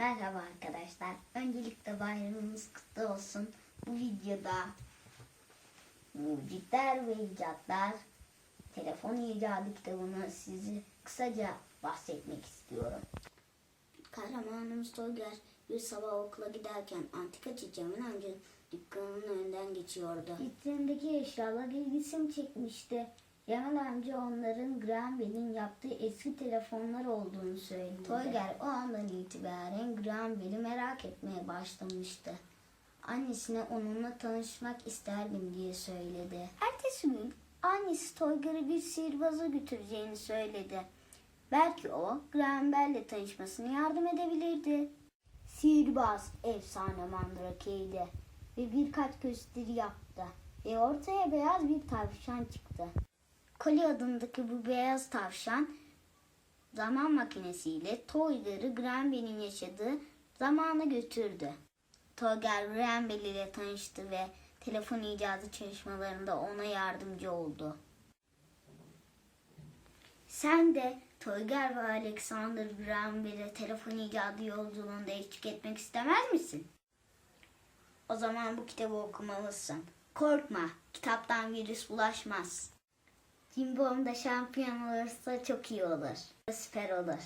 Merhaba arkadaşlar. Öncelikle bayramınız kutlu olsun. Bu videoda mucitler ve icatlar telefon icadı kitabını sizi kısaca bahsetmek istiyorum. Kahramanımız Toygar bir sabah okula giderken antika çiçeğimin amca dükkanının önünden geçiyordu. Vitrindeki eşyalar ilgisimi çekmişti. Yaman amca onların Graham yaptığı eski telefonlar olduğunu söyledi. Toygar o andan itibaren Bell'i merak etmeye başlamıştı. Annesine onunla tanışmak isterdim diye söyledi. Ertesi gün annesi Toygar'ı bir sihirbaza götüreceğini söyledi. Belki o Graham Bell'le tanışmasına yardım edebilirdi. Sihirbaz efsane mandrakeydi ve birkaç gösteri yaptı ve ortaya beyaz bir tavşan çıktı. Koli adındaki bu beyaz tavşan zaman makinesiyle Toygar'ı Granby'nin yaşadığı zamana götürdü. Toygar Granby ile tanıştı ve telefon icadı çalışmalarında ona yardımcı oldu. Sen de Toygar ve Alexander Graham telefon icadı yolculuğunda eşlik etmek istemez misin? O zaman bu kitabı okumalısın. Korkma, kitaptan virüs bulaşmaz. Cimbom'da şampiyon olursa çok iyi olur. Süper olur.